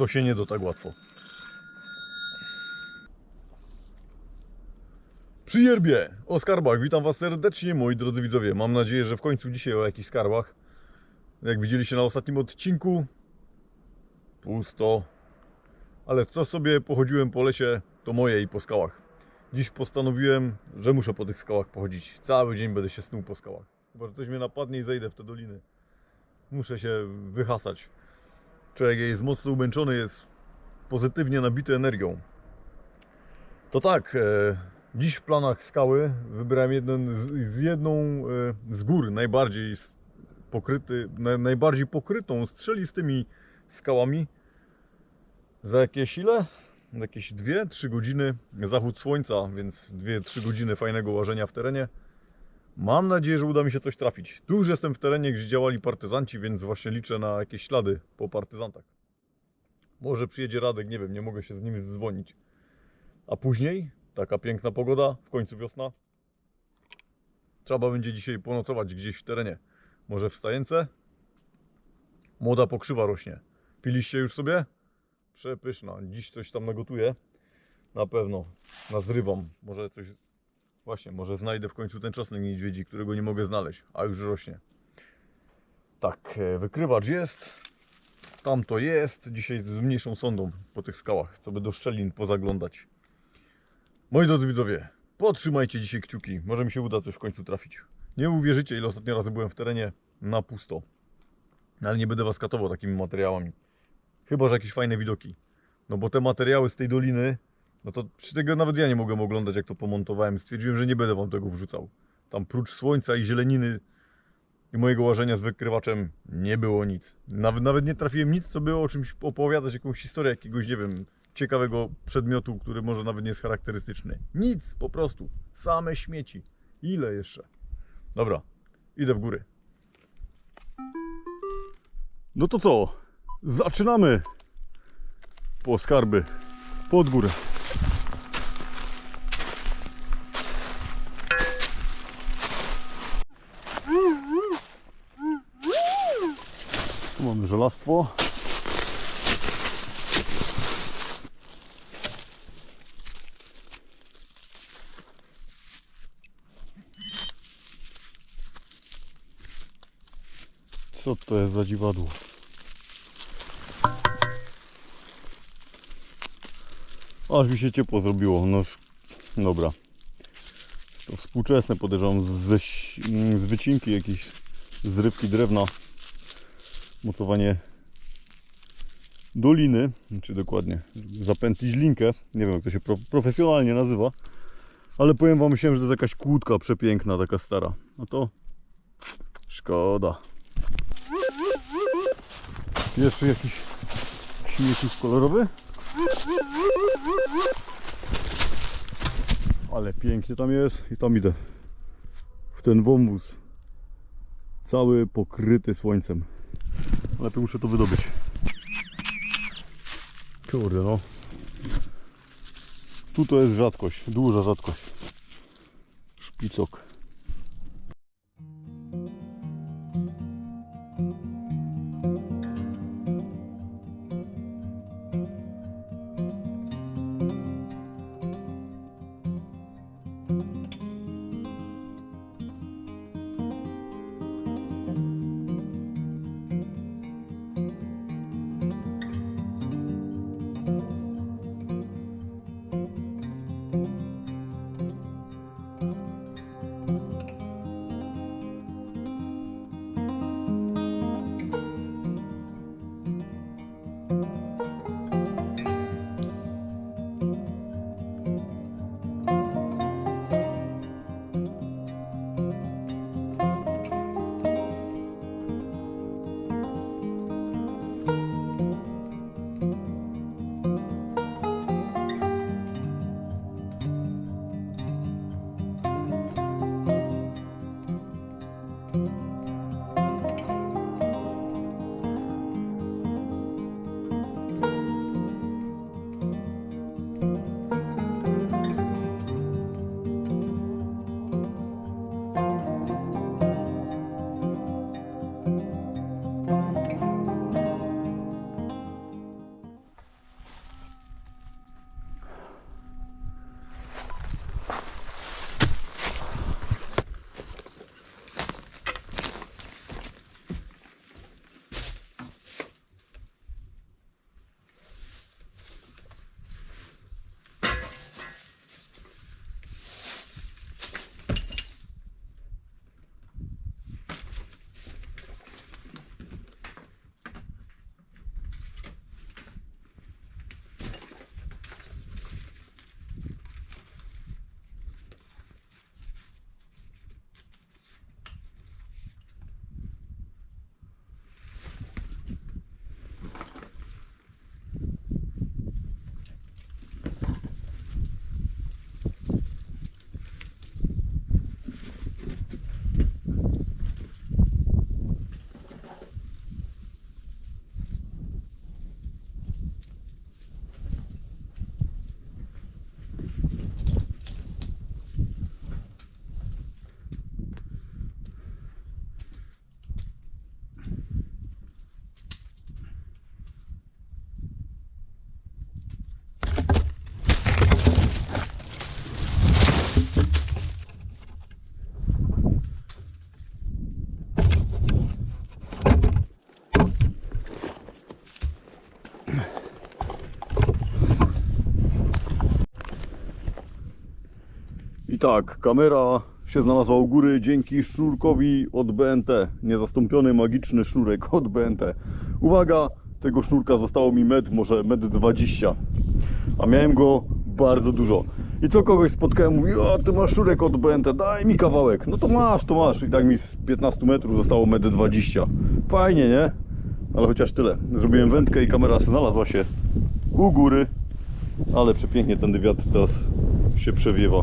to się nie do tak łatwo. Przy yerbie o skarbach. Witam Was serdecznie, moi drodzy widzowie. Mam nadzieję, że w końcu dzisiaj o jakichś skarbach. Jak widzieliście na ostatnim odcinku, pusto. Ale co sobie pochodziłem po lesie, to moje i po skałach. Dziś postanowiłem, że muszę po tych skałach pochodzić. Cały dzień będę się snuł po skałach. Chyba, że coś mnie napadnie i zejdę w te doliny. Muszę się wyhasać. Człowiek jest mocno umęczony, jest pozytywnie nabity energią. To tak, e, dziś w planach skały wybrałem jeden z, z jedną e, z gór najbardziej pokryty, na, najbardziej pokrytą strzelistymi skałami. Za jakieś ile? Jakieś 2-3 godziny zachód słońca, więc 2-3 godziny fajnego łażenia w terenie. Mam nadzieję, że uda mi się coś trafić. Tu już jestem w terenie, gdzie działali partyzanci, więc właśnie liczę na jakieś ślady po partyzantach. Może przyjedzie Radek, nie wiem, nie mogę się z nim dzwonić. A później, taka piękna pogoda, w końcu wiosna. Trzeba będzie dzisiaj ponocować gdzieś w terenie. Może w stajence? Młoda pokrzywa rośnie. Piliście już sobie? Przepyszna. Dziś coś tam nagotuję. Na pewno. Nazrywam. Może coś Właśnie, może znajdę w końcu ten czosnek niedźwiedzi, którego nie mogę znaleźć, a już rośnie. Tak, e, wykrywacz jest. Tam to jest. Dzisiaj z mniejszą sondą po tych skałach, co by do szczelin pozaglądać. Moi drodzy widzowie, podtrzymajcie dzisiaj kciuki. Może mi się uda coś w końcu trafić. Nie uwierzycie, ile ostatnio razy byłem w terenie na pusto. Ale nie będę was katował takimi materiałami. Chyba, że jakieś fajne widoki. No bo te materiały z tej doliny no to przy tego nawet ja nie mogłem oglądać, jak to pomontowałem. Stwierdziłem, że nie będę wam tego wrzucał. Tam prócz słońca i zieleniny i mojego łażenia z wykrywaczem nie było nic. Nawet, nawet nie trafiłem nic, co było o czymś opowiadać, jakąś historię jakiegoś, nie wiem, ciekawego przedmiotu, który może nawet nie jest charakterystyczny. Nic, po prostu. Same śmieci. Ile jeszcze? Dobra, idę w góry. No to co? Zaczynamy po skarby pod górę. Tu mamy żelastwo. Co to jest za dziwadło? Aż mi się ciepło zrobiło. No już, dobra. To współczesne podejrzewam ze, ś- z wycinki jakiejś z rybki drewna mocowanie doliny, czy dokładnie zapętlić linkę, nie wiem jak to się pro, profesjonalnie nazywa, ale powiem wam, myślałem, że to jest jakaś kłódka przepiękna, taka stara, no to szkoda. Jeszcze jakiś śmieciuk kolorowy. Ale pięknie tam jest i tam idę w ten wąwóz cały pokryty słońcem. Lepiej muszę to wydobyć. Kurde no. Tu to jest rzadkość, duża rzadkość. Szpicok. Tak, kamera się znalazła u góry dzięki sznurkowi od BNT. Niezastąpiony magiczny sznurek od BNT. Uwaga, tego sznurka zostało mi metr, może metr 20. A miałem go bardzo dużo. I co kogoś spotkałem, mówi, o ty masz sznurek od BNT, daj mi kawałek. No to masz, to masz. I tak mi z 15 metrów zostało metr 20. Fajnie, nie? Ale chociaż tyle. Zrobiłem wędkę i kamera znalazła się u góry. Ale przepięknie ten wiatr teraz się przewiewa.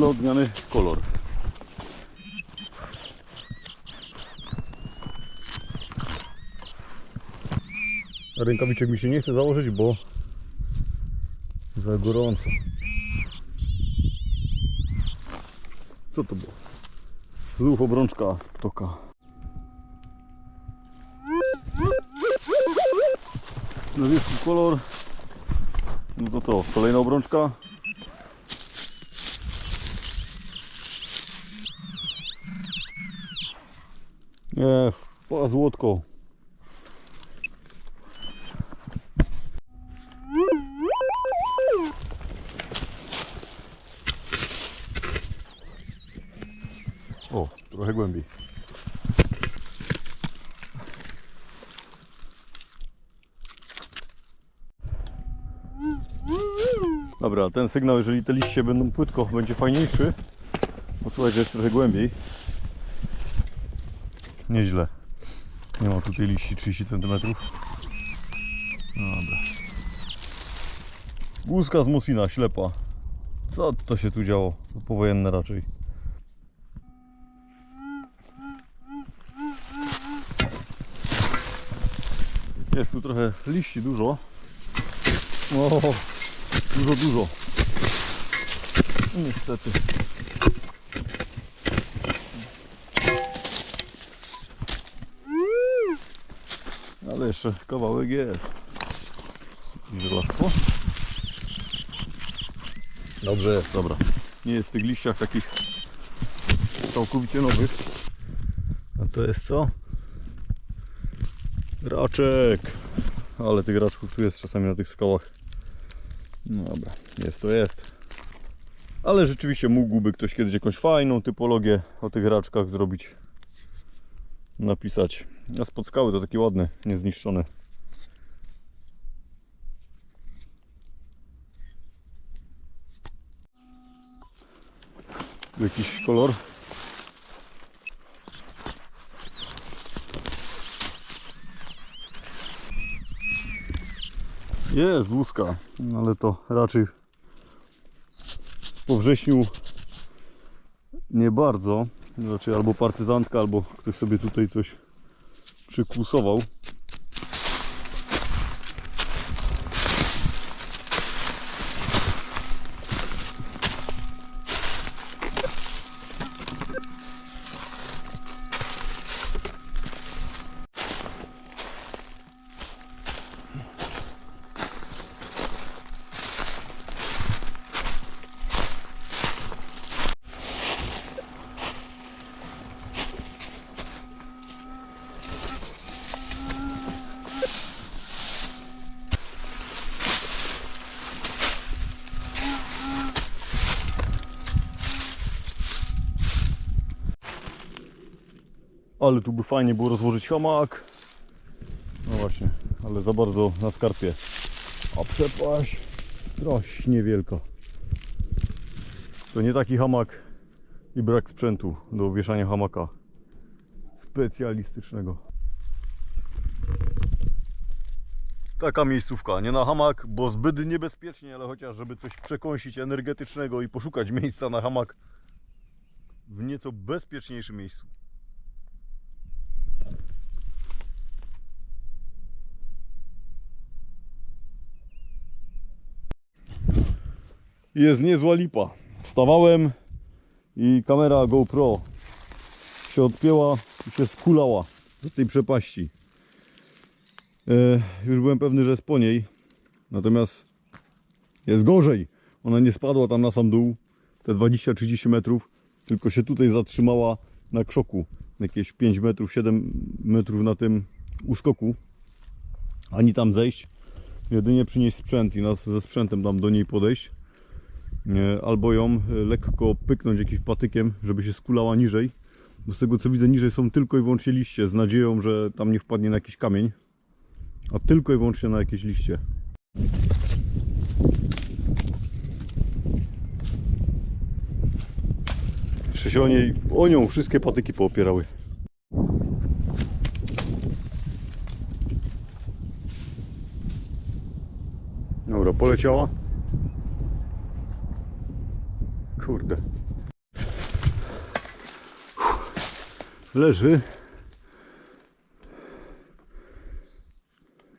dla odmiany kolor. Rękawiczek mi się nie chce założyć, bo za gorąco. Co to było? Znów obrączka z ptoka. Niebieski kolor. No to co, kolejna obrączka? Po złotko. O, trochę głębiej. Dobra, ten sygnał, jeżeli te liście będą płytko, będzie fajniejszy. Posłuchaj, że jest trochę głębiej. Nieźle. Nie ma tutaj liści 30 cm. Dobra. Łuska z Mosina, ślepa. Co to się tu działo? To powojenne raczej. Jest tu trochę liści, dużo. O, dużo, dużo. Niestety. Ale jeszcze kawałek jest. Żelazko. Dobrze jest, dobra. Nie jest w tych liściach takich całkowicie nowych. A to jest co? Raczek. Ale tych raczków tu jest czasami na tych skałach. No dobra, jest to jest. Ale rzeczywiście mógłby ktoś kiedyś jakąś fajną typologię o tych raczkach zrobić. Napisać. A spod skały to taki ładny, niezniszczony. Jakiś kolor. Jest łuska, ale to raczej po wrześniu nie bardzo. Raczej albo partyzantka, albo ktoś sobie tutaj coś przykłusował. Ale tu by fajnie było rozłożyć hamak. No właśnie, ale za bardzo na skarpie. A przepaść strasznie wielka. To nie taki hamak i brak sprzętu do wieszania hamaka specjalistycznego. Taka miejscówka, nie na hamak, bo zbyt niebezpiecznie, ale chociaż żeby coś przekąsić energetycznego i poszukać miejsca na hamak w nieco bezpieczniejszym miejscu. Jest niezła lipa. Wstawałem i kamera GoPro się odpięła i się skulała do tej przepaści. E, już byłem pewny, że jest po niej. Natomiast jest gorzej. Ona nie spadła tam na sam dół, te 20-30 metrów, tylko się tutaj zatrzymała na krzoku. Jakieś 5 metrów, 7 metrów na tym uskoku. Ani tam zejść. Jedynie przynieść sprzęt i nas ze sprzętem tam do niej podejść. E, Albo ją e, lekko pyknąć jakimś patykiem, żeby się skulała niżej. Bo z tego co widzę, niżej są tylko i wyłącznie liście, z nadzieją, że tam nie wpadnie na jakiś kamień a tylko i wyłącznie na jakieś liście. Jeszcze się o, niej, o nią wszystkie patyki poopierały. Dobra, poleciała. Kurde. Leży.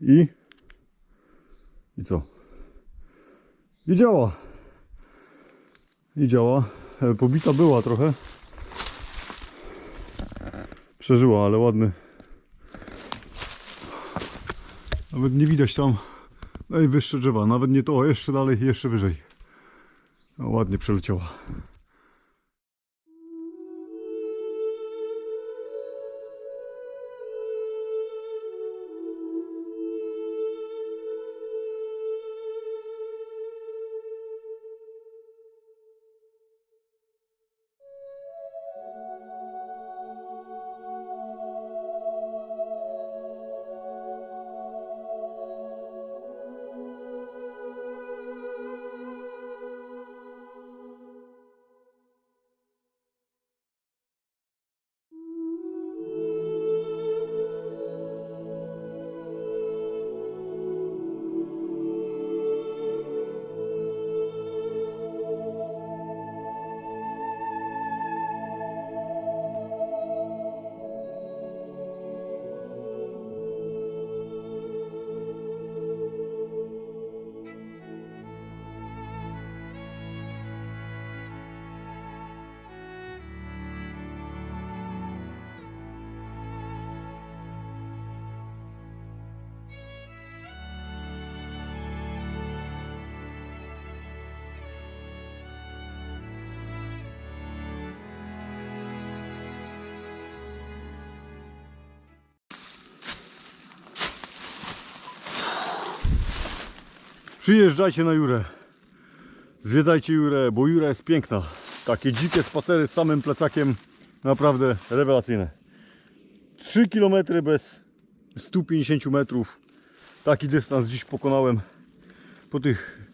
I. I co? I działa. I działa. E, Pobita była trochę. Przeżyła, ale ładny. Nawet nie widać tam najwyższe drzewa. Nawet nie to, jeszcze dalej, jeszcze wyżej. Ładnie przeleciała. Przyjeżdżajcie na Jurę. Zwiedzajcie Jurę, bo Jura jest piękna. Takie dzikie spacery z samym plecakiem naprawdę rewelacyjne. 3 km bez 150 metrów. Taki dystans dziś pokonałem po tych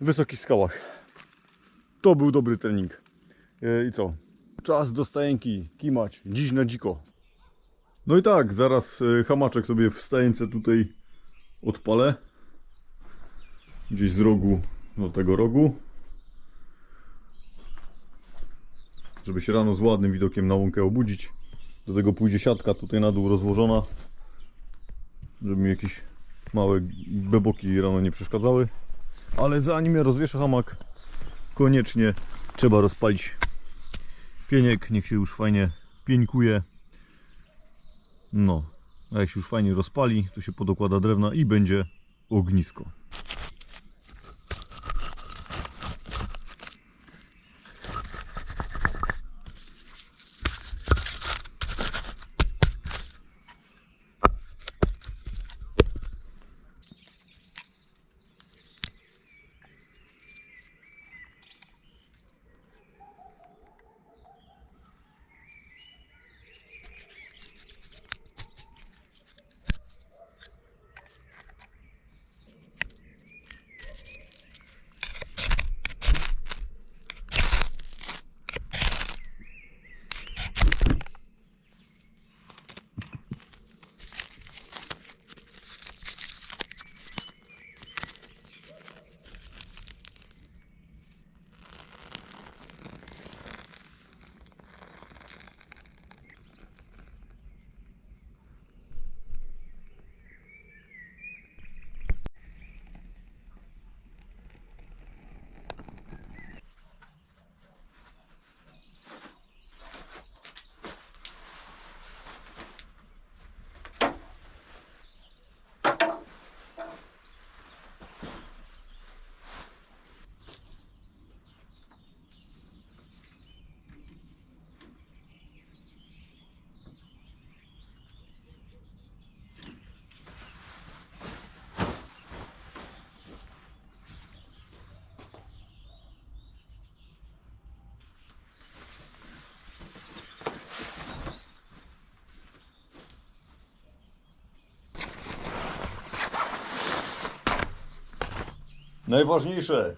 wysokich skałach. To był dobry trening. E, I co? Czas do stajenki, kimać, dziś na dziko. No i tak, zaraz e, hamaczek sobie w stajence tutaj odpalę gdzieś z rogu do tego rogu. Żeby się rano z ładnym widokiem na łąkę obudzić. Do tego pójdzie siatka tutaj na dół rozłożona. Żeby mi jakieś małe beboki rano nie przeszkadzały. Ale zanim ja rozwieszę hamak koniecznie trzeba rozpalić pieniek. Niech się już fajnie pieńkuje. No a jak się już fajnie rozpali to się podokłada drewna i będzie ognisko Najważniejsze,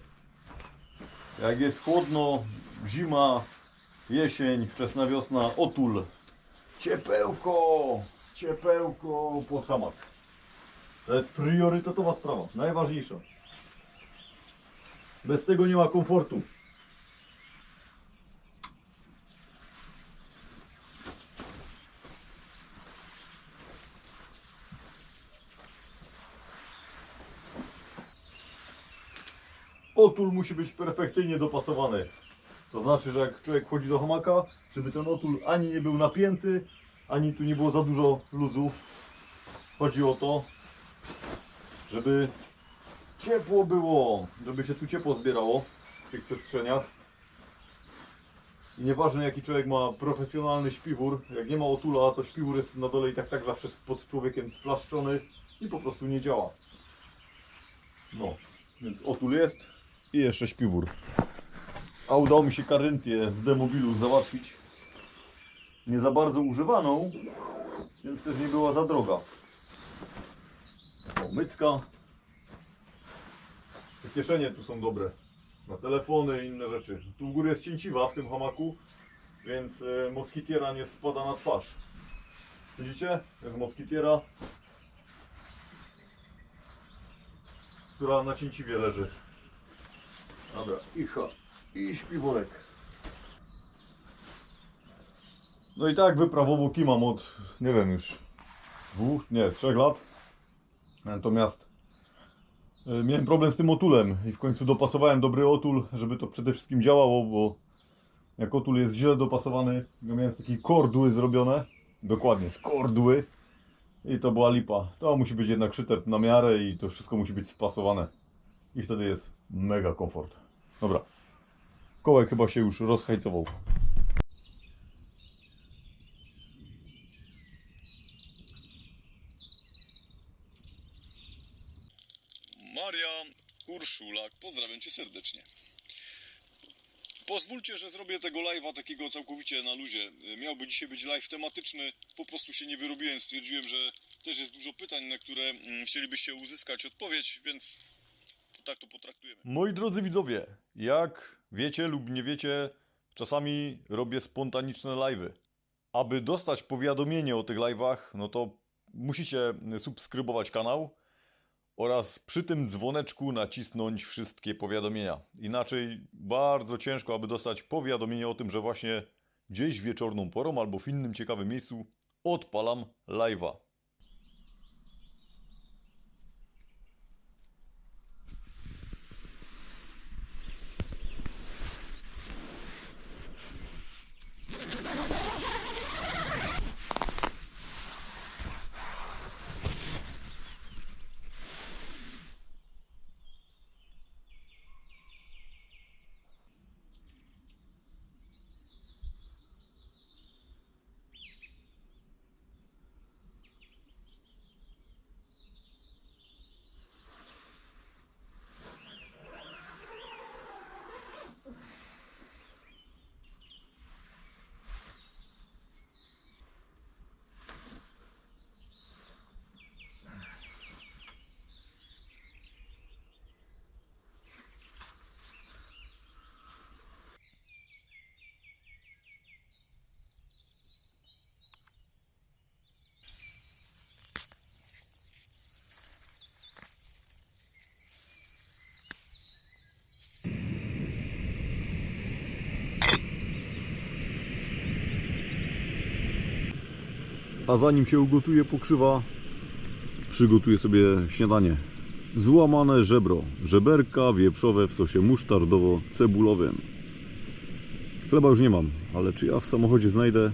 jak jest chłodno, zima, jesień, wczesna wiosna, otul. Ciepełko, ciepełko pod hamak. To jest priorytetowa sprawa, najważniejsza. Bez tego nie ma komfortu. Otul musi być perfekcyjnie dopasowany. To znaczy, że jak człowiek wchodzi do hamaka, żeby ten otul ani nie był napięty, ani tu nie było za dużo luzu. Chodzi o to, żeby ciepło było, żeby się tu ciepło zbierało w tych przestrzeniach. I nieważne jaki człowiek ma profesjonalny śpiwór, jak nie ma otula, to śpiwór jest na dole i tak tak zawsze pod człowiekiem splaszczony i po prostu nie działa. No, więc otul jest i jeszcze śpiwór. A udało mi się karyntię z demobilu załatwić. Nie za bardzo używaną, więc też nie była za droga. O, mycka. Te kieszenie tu są dobre. Na telefony i inne rzeczy. Tu u góry jest cięciwa w tym hamaku, więc e, moskitiera nie spada na twarz. Widzicie? Jest moskitiera, która na cięciwie leży. Dobra, i i śpiworek. No i tak wyprawowo kimam od, nie wiem już, dwóch, nie, trzech lat. Natomiast e, miałem problem z tym otulem i w końcu dopasowałem dobry otul, żeby to przede wszystkim działało, bo jak otul jest źle dopasowany, ja miałem z takiej kordły zrobione, dokładnie z kordły i to była lipa. To musi być jednak szyte na miarę i to wszystko musi być spasowane i wtedy jest mega komfort. Dobra, kołek chyba się już rozhajcował. Maria Urszulak, pozdrawiam Cię serdecznie. Pozwólcie, że zrobię tego live'a takiego całkowicie na luzie. Miałby dzisiaj być live tematyczny, po prostu się nie wyrobiłem, stwierdziłem, że też jest dużo pytań, na które mm, chcielibyście uzyskać odpowiedź, więc tak to potraktujemy. Moi drodzy widzowie, jak wiecie lub nie wiecie, czasami robię spontaniczne live'y. Aby dostać powiadomienie o tych live'ach, no to musicie subskrybować kanał oraz przy tym dzwoneczku nacisnąć wszystkie powiadomienia. Inaczej bardzo ciężko, aby dostać powiadomienie o tym, że właśnie gdzieś wieczorną porą albo w innym ciekawym miejscu odpalam live'a. A zanim się ugotuje pokrzywa, przygotuję sobie śniadanie. Złamane żebro, żeberka wieprzowe w sosie musztardowo-cebulowym. Chleba już nie mam, ale czy ja w samochodzie znajdę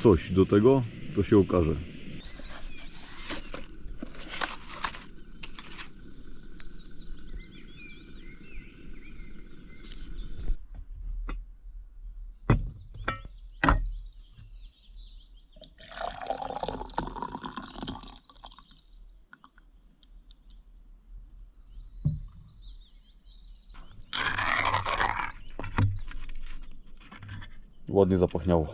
coś do tego, to się okaże. ładnie zapachniało.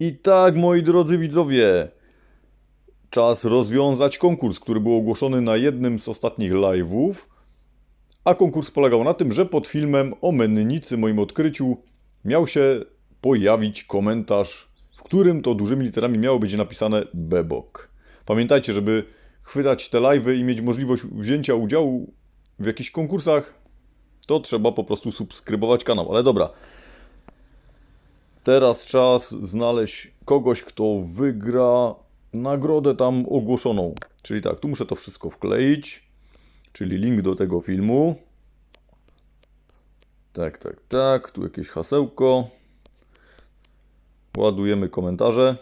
I tak, moi drodzy widzowie, czas rozwiązać konkurs, który był ogłoszony na jednym z ostatnich live'ów. A konkurs polegał na tym, że pod filmem o mennicy, moim odkryciu, miał się pojawić komentarz w którym to dużymi literami miało być napisane Bebok. Pamiętajcie, żeby chwytać te live'y i mieć możliwość wzięcia udziału w jakichś konkursach, to trzeba po prostu subskrybować kanał. Ale dobra, teraz czas znaleźć kogoś, kto wygra nagrodę tam ogłoszoną. Czyli tak, tu muszę to wszystko wkleić, czyli link do tego filmu. Tak, tak, tak, tu jakieś hasełko. Ładujemy komentarze.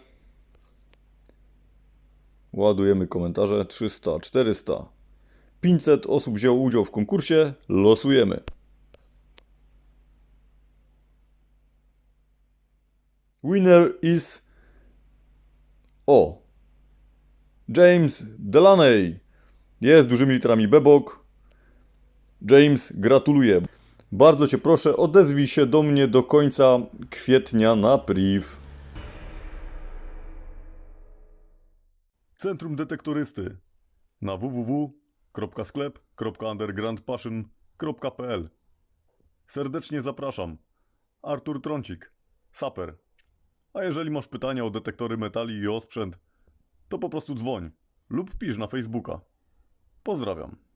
Ładujemy komentarze. 300, 400, 500 osób wzięło udział w konkursie. Losujemy. Winner is. O! James Delaney. Jest dużymi literami Bebok. James, gratuluję. Bardzo Cię proszę, odezwij się do mnie do końca kwietnia na priv. Centrum Detektorysty na www.sklep.undergroundpassion.pl Serdecznie zapraszam. Artur Trącik, saper. A jeżeli masz pytania o detektory metali i o sprzęt, to po prostu dzwoń lub pisz na Facebooka. Pozdrawiam.